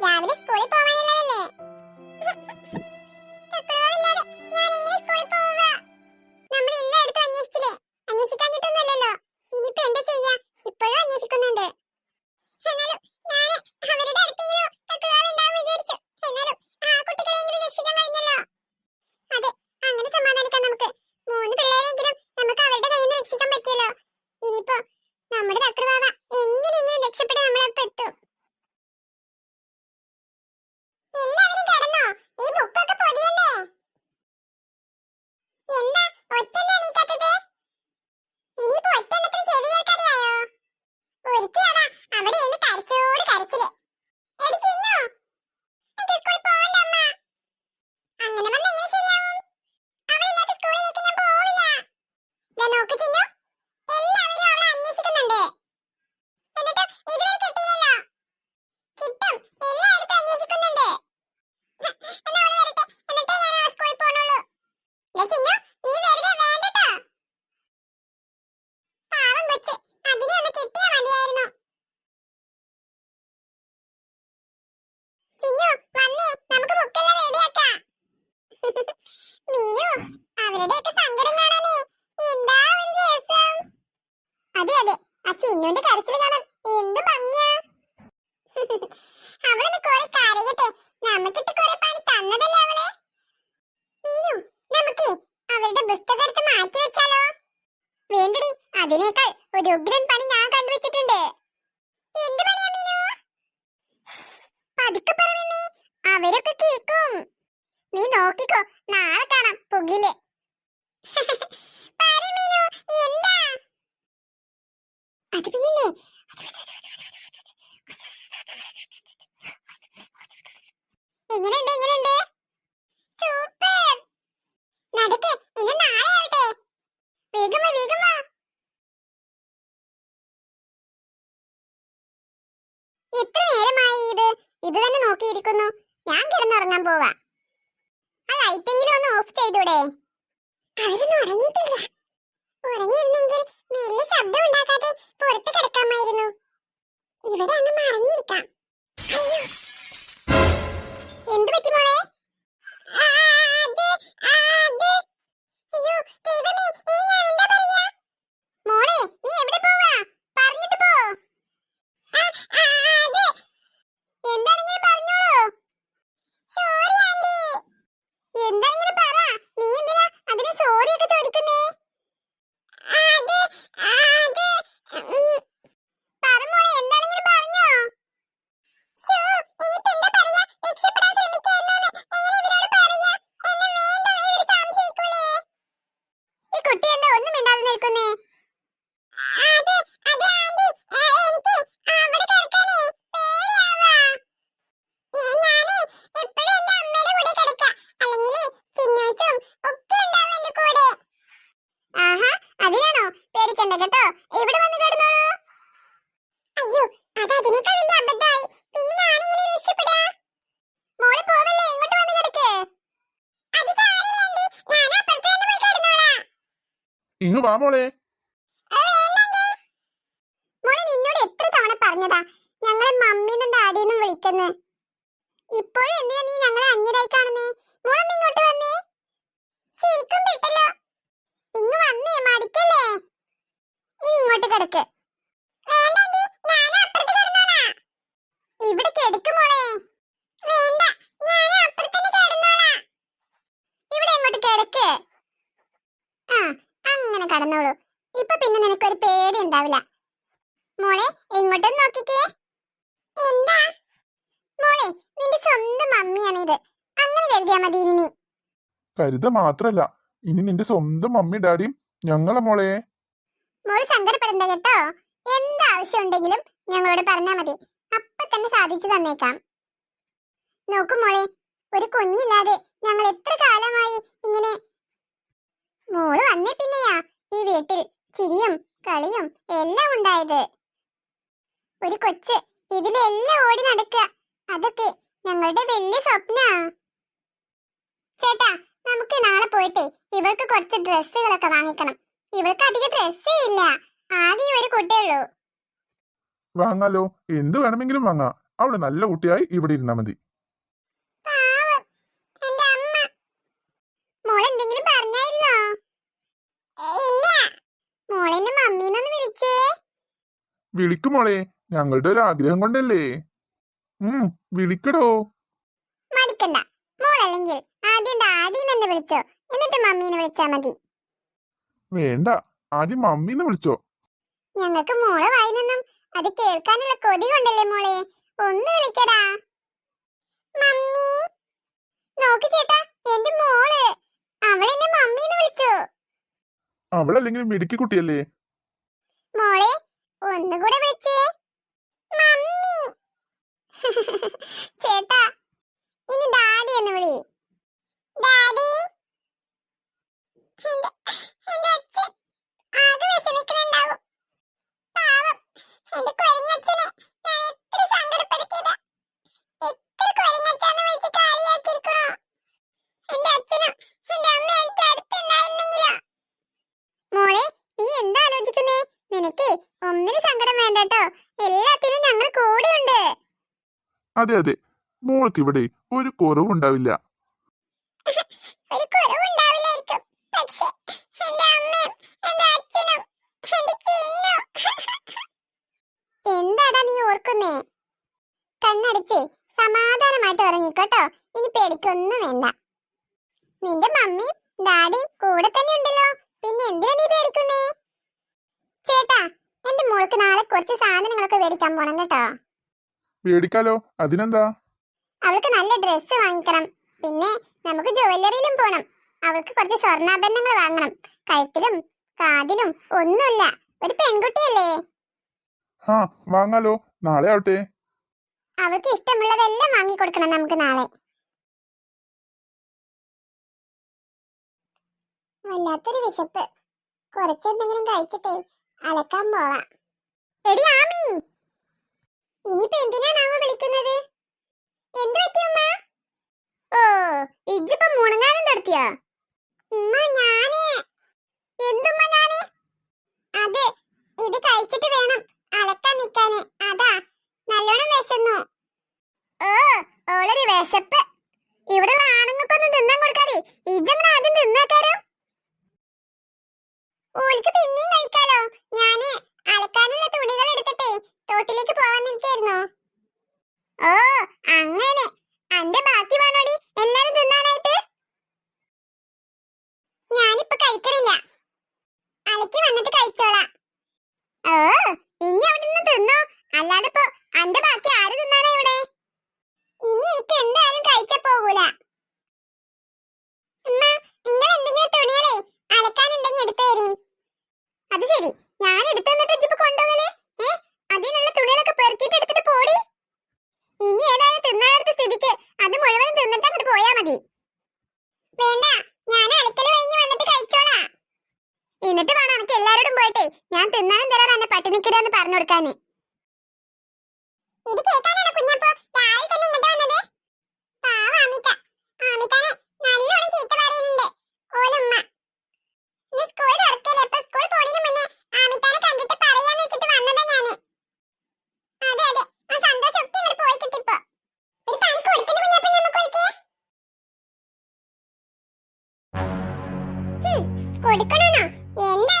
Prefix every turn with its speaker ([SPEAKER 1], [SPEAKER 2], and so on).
[SPEAKER 1] രാവിലെ സ്കൂളിൽ അതെ അതെ ആ ചിന്നുവിന്റെ കരച്ചിൽ കാണാൻ എന്ത് ഭംഗിയാ. അവളൊന്ന് കുറെ കരയട്ടെ നമുക്കിട്ട് കുറെ പണി തന്നതല്ലേ അവൾ? അവരുടെ പുസ്തകം എടുത്ത് മാറ്റി വെച്ചാലോ? വേണ്ടടി അതിനേക്കാൾ ഒരു ഉഗ്രൻ പണി ഞാൻ കണ്ടുവച്ചിട്ടുണ്ട്. എന്ത് പണിയാ മീനു? പതുക്കെ പറയണേ അവരൊക്കെ കേക്കും. നീ നോക്കിക്കോ നാളെ കാണാം പുകിൽ. എന്താ? അത് പിന്നില്ലേ? എങ്ങനെയുണ്ട് എങ്ങനെയുണ്ട് സൂപ്പർ നടക്ക് ഇന്ന് നാളെ ആവട്ടെ വേഗം വാ വേഗം വാ എത്ര നേരമായി ഇത്? ഇത് തന്നെ നോക്കിയിരിക്കുന്നു. ഞാൻ കിടന്നുറങ്ങാൻ പോവാ. ആ ലൈറ്റെങ്കിലും ഒന്ന് ഓഫ് ചെയ്തൂടെ? അവരൊന്നും ഉറങ്ങിയിട്ടില്ല. ഉറങ്ങിയിരുന്നെങ്കിൽ നല്ല ശബ്ദം ഉണ്ടാക്കാതെ പുറത്ത് കിടക്കാമായിരുന്നു. ഇവിടെ അങ്ങ് മറിഞ്ഞിരിക്കാം. പേടിക്കണ്ട കേട്ടോ. ഇവിടെ വന്ന് കിടന്നോളൂ? അയ്യോ അത് അതിനേക്കാൾ വലിയ പിന്നെ പിന്നെ എങ്ങനെ രക്ഷപ്പെടാ? മോൾ പോവല്ലേ? ഇങ്ങോട്ട് വന്ന് കിടക്ക്? അത് സാരമില്ല ആന്റി. ഞാൻ അപ്പുറത്ത് തന്നെ പോയി കിടന്നോളാം.
[SPEAKER 2] ഇങ്ങ് വാ മോളെ.
[SPEAKER 1] മോളെ നിന്നോട് എത്ര തവണ പറഞ്ഞതാ? ഞങ്ങളെ മമ്മിന്നും ഡാഡിന്നും വിളിക്കുന്നു. ഇപ്പോഴും എന്തിനാ നീ ഞങ്ങളെ അന്യരായി കാണുന്നേ? മോളൊന്ന് ഇങ്ങോട്ട് വന്നേ. ശരിക്കും പെട്ടല്ലോ. ഇങ്ങ് വന്നേ മടിക്കല്ലേ? കിടക്ക്. വേണ്ട ഞാൻ അപ്പുറത്തന്നെ കിടക്ക്? ആ അങ്ങനെ കടന്നോളൂ. ഇപ്പൊ പിന്നെ നിനക്കൊരു പേടി ഉണ്ടാവില്ല. മോളെ ഇങ്ങോട്ടും നോക്കിക്കേ. എന്താ? മോളെ നിന്റെ സ്വന്തം മമ്മിയാണിത്. അങ്ങനെ കരുതിയാ മതി ഇനി
[SPEAKER 2] കരുത മാത്രല്ല. ഇനി നിന്റെ സ്വന്തം മമ്മി ഡാഡിയും ഞങ്ങളെ മോളെ.
[SPEAKER 1] മോൾ സങ്കടപ്പെടണ്ട കേട്ടോ? എന്താവശ്യം ഉണ്ടെങ്കിലും ഞങ്ങളോട് പറഞ്ഞാ മതി. അപ്പൊ തന്നെ സാധിച്ചു തന്നേക്കാം. നോക്കൂ മോളെ ഒരു കുഞ്ഞില്ലാതെ ഞങ്ങൾ എത്ര കാലമായി ഇങ്ങനെ മോൾ വന്നേ പിന്നെയാ ഈ വീട്ടിൽ ചിരിയും കളിയും എല്ലാം ഉണ്ടായത്. ഒരു കൊച്ച് ഇതിലെല്ലാം ഓടി നടക്കുക. അതൊക്കെ ഞങ്ങളുടെ വലിയ സ്വപ്ന. ചേട്ടാ നമുക്ക് നാളെ പോയിട്ടേ. ഇവൾക്ക് കുറച്ച് ഡ്രസ്സുകളൊക്കെ വാങ്ങിക്കണം. ഇവൾക്ക് അധികം ഡ്രസ്സേ ഇല്ല. ആകെ ഈ ഒരു കുട്ടിയുള്ളൂ
[SPEAKER 2] വാങ്ങാലോ? എന്ത് വേണമെങ്കിലും വാങ്ങാം. അവൾ നല്ല കുട്ടിയായി ഇവിടെ ഇരുന്നാ മതി. വിളിക്കുമോളെ ഞങ്ങളുടെ ഒരു ആഗ്രഹം കൊണ്ടല്ലേ. ഉം വിളിക്കടോ.
[SPEAKER 1] മടിക്കണ്ട. മോളല്ലെങ്കിൽ ആദ്യം ഡാഡിന്ന് വിളിച്ചോ. എന്നിട്ട് മമ്മീനെ വിളിച്ചാ മതി.
[SPEAKER 2] വേണ്ട. ആദ്യം മമ്മീന്ന് വിളിച്ചോ.
[SPEAKER 1] ഞങ്ങൾക്ക് മോളെ വായിനൊന്നും അത് കേൾക്കാനുള്ള കൊതി കൊണ്ടല്ലേ മോളെ? ഒന്ന് വിളിക്കടാ. മമ്മി. നോക്ക് ചേട്ടാ എന്റെ മോൾ. അവളെന്നെ മമ്മീന്ന് വിളിച്ചു.
[SPEAKER 2] അവളല്ലെങ്കിൽ മിടുക്കി കുട്ടിയല്ലേ?
[SPEAKER 1] മോളെ ഒന്നുകൂടെ വിളിച്ചേ. മമ്മി. ചേട്ടാ ഇനി ഡാഡി എന്ന് വിളി. ഡാഡി.
[SPEAKER 2] അതെ അതെ. മോൾക്ക് ഇവിടെ ഒരു കുറവുണ്ടാവില്ല
[SPEAKER 1] ഒരു കുറവുണ്ടാവില്ലായിരിക്കും പക്ഷെ എന്റെ അമ്മയും എന്റെ അച്ഛനും എന്റെ ചിന്നും എന്താടാ നീ ഓർക്കുന്നേ. കണ്ണടിച്ച് സമാധാനമായിട്ട് ഉറങ്ങിക്കോട്ടോ. ഇനി പേടിക്കൊന്നും വേണ്ട. നിന്റെ മമ്മിയും ഡാഡിയും കൂടെ തന്നെ ഉണ്ടല്ലോ. പിന്നെ എന്തിനാ നീ പേടിക്കുന്നേ? ചേട്ടാ എന്റെ മോൾക്ക് നാളെ കുറച്ച് സാധനങ്ങളൊക്കെ മേടിക്കാൻ പോണം കേട്ടോ.
[SPEAKER 2] പേടിക്കാലോ അതിനെന്താ?
[SPEAKER 1] അവൾക്ക് നല്ല ഡ്രസ്സ് വാങ്ങിക്കണം. പിന്നെ നമുക്ക് ജുവല്ലറിയിലും പോണം. അവൾക്ക് കുറച്ച് സ്വർണാഭരണങ്ങൾ വാങ്ങണം. കഴുത്തിലും കാതിലും ഒന്നുമില്ല. ഒരു പെൺകുട്ടിയല്ലേ?
[SPEAKER 2] ഹാ വാങ്ങാലോ. നാളെ ആവട്ടെ.
[SPEAKER 1] അവൾക്ക് ഇഷ്ടമുള്ളതെല്ലാം വാങ്ങി കൊടുക്കണം നമുക്ക് നാളെ. വല്ലാത്തൊരു വിശപ്പ്. കുറച്ചെന്തെങ്കിലും കഴിച്ചിട്ടേ അലക്കാൻ പോവാം. എടി ആമി! ഇനിയിപ്പോ എന്തിനാണാവോ വിളിക്കുന്നത്? എന്ത് പറ്റി ഉമ്മ? ഓ ഇജ്ജിപ്പോ മുണങ്ങാനും നടത്തിയോ ഉമ്മ ഞാൻ. എന്തുമ്മ ഞാൻ? അത് ഇത് കഴിച്ചിട്ട് വേണം അലക്കാൻ നിക്കാന്. അതാ നല്ലോണം വിശന്നു. ഓ ഓളൊരു വിശപ്പ്. ഇവിടെയുള്ള ആണുങ്ങൾക്കൊന്നും തിന്നാൻ കൊടുക്കാതെ ഇജമ്മ ആദ്യം തിന്നാക്കാരോ? ഓൽക്ക് പിന്നെയും കഴിക്കാലോ. ഞാൻ അലക്കാനുള്ള തുണികൾ എടുത്തിട്ടേ തോട്ടിലേക്ക് പോവാൻ നിൽക്കായിരുന്നു. ഓ അങ്ങനെ. അന്റെ ബാക്കി വേണോടി എല്ലാരും തിന്നാനായിട്ട്? ഞാനിപ്പൊ കഴിക്കണില്ല. അലക്കി വന്നിട്ട് കഴിച്ചോളാം. ഓ ഇനി അവിടെ നിന്ന് തിന്നോ. അല്ലാതെ അന്റെ ബാക്കി ആര് തിന്നാനാ ഇവിടെ? ഇനി എനിക്ക് എന്തായാലും കഴിച്ച പോകൂല. ഉമ്മ നിങ്ങൾ എന്തെങ്കിലും തുണികളെ അലക്കാനുണ്ടെങ്കിൽ എടുത്തു തരും. അത് ശരി. ഞാൻ എടുത്തു തന്നിട്ട് ഇജ്ജിപ്പോ കൊണ്ടുപോകലേ? ഏ? അതിനുള്ള തുണികളൊക്കെ പെറുക്കിട്ട് എടുത്തിട്ട് പോടി. ഇനി ഏതായാലും തിന്നാനെടുത്ത സ്ഥിതിക്ക് അത് മുഴുവൻ തിന്നിട്ട് അങ്ങോട്ട് പോയാ മതി. വേണ്ട ഞാൻ അലക്കൽ കഴിഞ്ഞ് വന്നിട്ട് കഴിച്ചോളാ. എന്നിട്ട് വേണം എനിക്ക് എല്ലാരോടും പോയിട്ടേ ഞാൻ തിന്നാനും തരാൻ എന്നെ പട്ടിണിക്കിടാന്ന് പറഞ്ഞു കൊടുക്കാന്. കൊടുക്കണോ കേൾക്കാനാണ് രാവിലെ തന്നെ ഇങ്ങോട്ട് പറയുന്നുണ്ട്. സ്കൂൾ കണ്ടിട്ട് പറയാന്ന് വെച്ചിട്ട് അതെ അതെ. ആ ഒക്കെ ഇങ്ങോട്ട് പോയി കിട്ടിപ്പോ. പണി എന്താ